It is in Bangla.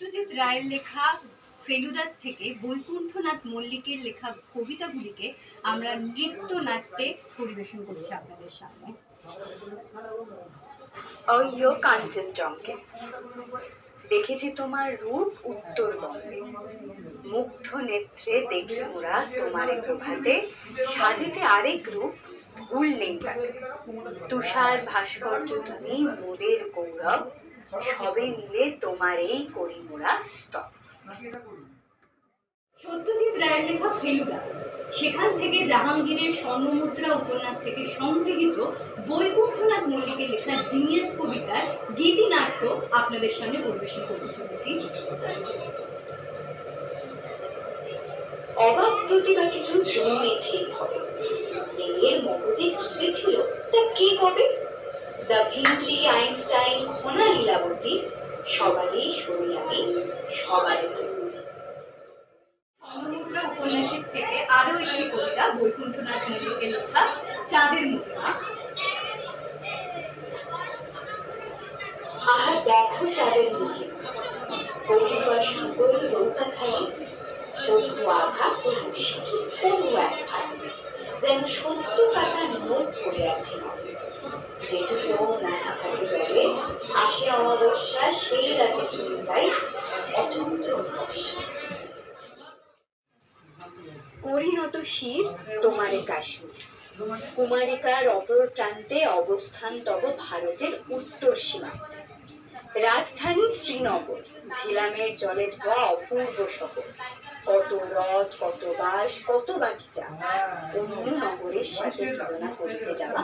সত্যজিৎ রায়ের লেখা ফেলুদার থেকে বৈকুণ্ঠনাথ মল্লিকের লেখা কবিতাগুলিকে আমরা নৃত্য নাট্যে পরিবেশন করছি আপনাদের সামনে। অয়্য কাঞ্চনজঙ্ঘে দেখেছি তোমার রূপ উত্তরবঙ্গে মুগ্ধ নেত্রে দেখি মোরা তোমার প্রভাতে। সাজিতে আরেক রূপ ভুল নেই তুষার ভাস্কর্য তুমি মোদের গৌরব। সবে মিলে তোমার এই করি মোরা স্তব সত্যজিৎ রায়ের লেখা ফেলুদা। সেখান থেকে জাহাঙ্গীরের স্বর্ণমুদ্রা উপন্যাস থেকে সংগৃহীত বৈকুণ্ঠনাথ মল্লিকের লেখা জিনিয়াস কবিতার গীতি নাট্য আপনাদের সামনে পরিবেশন করতে চলেছি। অবাক প্রতিভা কিছু হবে মেয়ের মগজে কি যে ছিল তা কে কবে da Vinci Einstein Khana Lilavati সবারই আমি সবারই। উপন্যাসের থেকে আরও একটি কবিতা বৈকুণ্ঠনাথ মল্লিকের লেখা চাঁদের মুদ্রা আহা দেখো চাঁদের মুখে কবিতা সুন্দর নৌকা খালি তবু আঘা তবু শিখি তবু এক যেন সত্য কাটা নোট পড়ে আছে। যেটুকু থাকে আসে অমাবস্যা, সেই রাতে অচন্দ্র বর্ষা পরিণত শির তোমারে কাশ্মীর কুমারিকার অপর প্রান্তে অবস্থান তব ভারতের উত্তর সীমান্তে। রাজধানী শ্রীনগর, ঝিলামের জলে ধোয়া অপূর্ব শহর। কত রথ কত বাস কত বাগিচা। অন্য নগরের সাথে তুলনা করতে যাওয়া